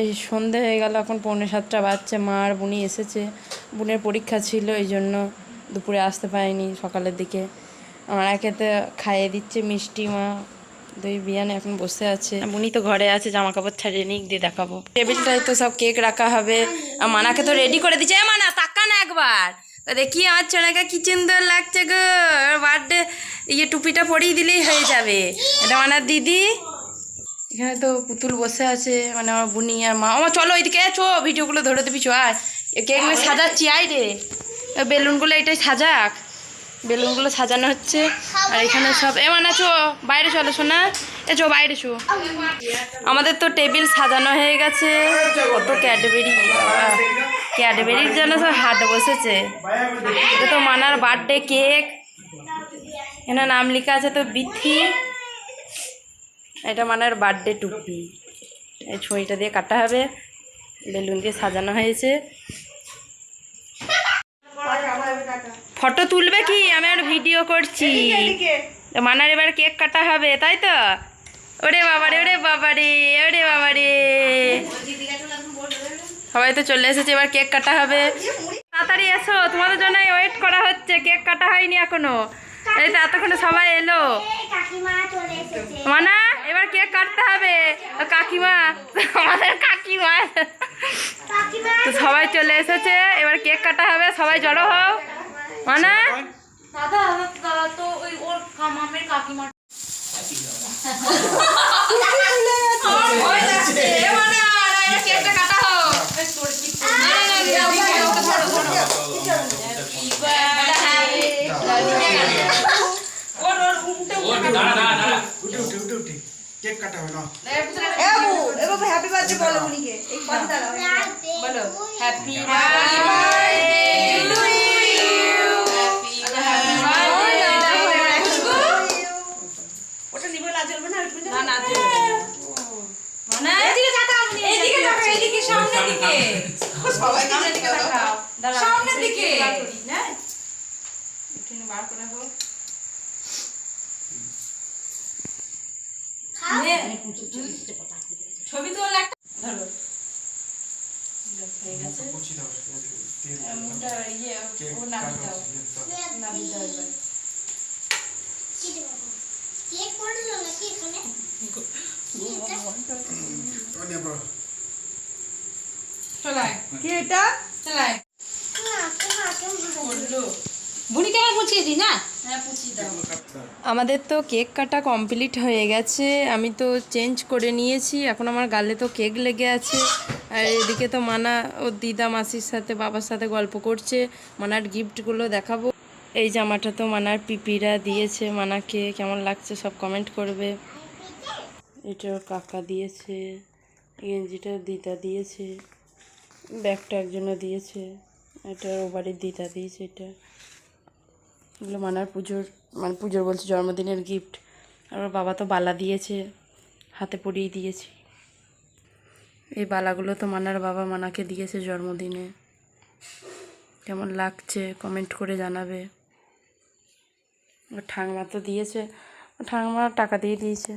এই সন্ধে হয়ে গেল এখন পৌনে সাতটা বাজছে। মা আর বুনি এসেছে। বোনের পরীক্ষা ছিল এই জন্য দুপুরে আসতে পারেনি সকালের দিকে। আমার একেতে খাইয়ে দিচ্ছে মিষ্টি মা। দুই বিয়ানে এখন বসে আছে। বুনি তো ঘরে আছে জামা কাপড় ছাড়িয়ে নিক দিয়ে দেখাবো টেবিলটায় তো সব কেক রাখা হবে। আর মানাকে তো রেডি করে দিচ্ছে। মানা তাকা না একবার। দেখি আমার ছোড়াকে কি সুন্দর লাগছে গো? বার্থডে ইয়ে টুপিটা পরিয়ে দিলেই হয়ে যাবে। এটা মানার দিদি। এখানে তো পুতুল বসে আছে মানে আমার বুনি আর মা। আমার চলো ওইদিকে চো ভিডিওগুলো ধরে দিবি চো আয় কেকগুলো সাজাচ্ছি, আয় রে। বেলুনগুলো এটাই সাজাক। বেলুনগুলো সাজানো হচ্ছে, আর এখানে সব এ মানে চো, বাইরে চলো শোনা এ, চো, বাইরে চো আমাদের তো টেবিল সাজানো হয়ে গেছে। কত ক্যাডবেরি। ক্যাডবেরির জন্য সব হাট বসেছে। এটা তো মানার বার্থডে কেক। এখানে নাম লেখা আছে তো বিথি। এটা মানার বার্থডে টুপি। এই ছড়িটা দিয়ে কাটা হবে বেলুন দিয়ে সাজানো হয়েছে। ফটো তুলবে কি? আমি আর ভিডিও করছি। মানার এবার কেক কাটা হবে তাই তো? ওরে বাবারে ওরে বাবারে ওরে বাবারে। সবাই তো চলে এসেছে এবার কেক কাটা হবে। তাড়াতাড়ি এসো তোমাদের জন্য ওয়েট করা হচ্ছে কেক কাটা হয়নি এখনও। এই তো এতক্ষণে সবাই এলো। মানা? এবার কেক কাটতে হবে। কাকিমা আমাদের কাকিমা। তো সবাই চলে এসেছে এবার কেক কাটা হবে সবাই জড়ো হও। মানে? দাদা দাদা তো ওই ওর মামের কাকিমা। কেকটা কাটা হোক উঠে উঠে উঠে উঠে। কেক কাটা হবে না এবাবু এবাবু হ্যাপি বার্থডে বলো উনিকে এই পাশে দাঁড়াও বলো happy birthday to you happy ওটা নিবে না চলবে না ওইটুকুনি না না মানে এদিকে তাকাও এদিকে তাকাও এদিকে সামনের দিকে সবাই সামনে দিকে তাকাও সামনের দিকে। বার করে হোক ছবি তোলা একটা ধরো হয়ে গেছে পৌঁছে দাও তেল মুখটা ইয়ে কেক ও নাবি কাটা দাও নাবি দাও এবার কেক পড়ল নাকি এখানে? অনেক বড় কেমন মুছিয়ে দিই না? আমাদের তো কেক কাটা কমপ্লিট হয়ে গেছে। আমি তো চেঞ্জ করে নিয়েছি। এখন আমার গালে তো কেক লেগে আছে। আর এদিকে তো মানা ও দিদা মাসির সাথে, বাবার সাথে গল্প করছে। মানার গিফটগুলো দেখাবো। এই জামাটা তো মানার পিপিরা দিয়েছে। মানাকে কেমন লাগছে সব কমেন্ট করবে। এটা ওর কাকা দিয়েছে। গেঞ্জিটা দিদা দিয়েছে। ব্যাগটা একজনও দিয়েছে। এটা ও বাড়ির দিদা দিয়েছে এটা। এগুলো মানার পুজোর মানে পুজোর বলছে, জন্মদিনের গিফট আর ওর বাবা তো বালা দিয়েছে, হাতে পরিয়ে দিয়েছি। এই বালাগুলো তো মানার বাবা মানাকে দিয়েছে জন্মদিনে। কেমন লাগছে কমেন্ট করে জানাবে। ঠাংমা তো দিয়েছে ঠাংমা টাকা দিয়ে দিয়েছে।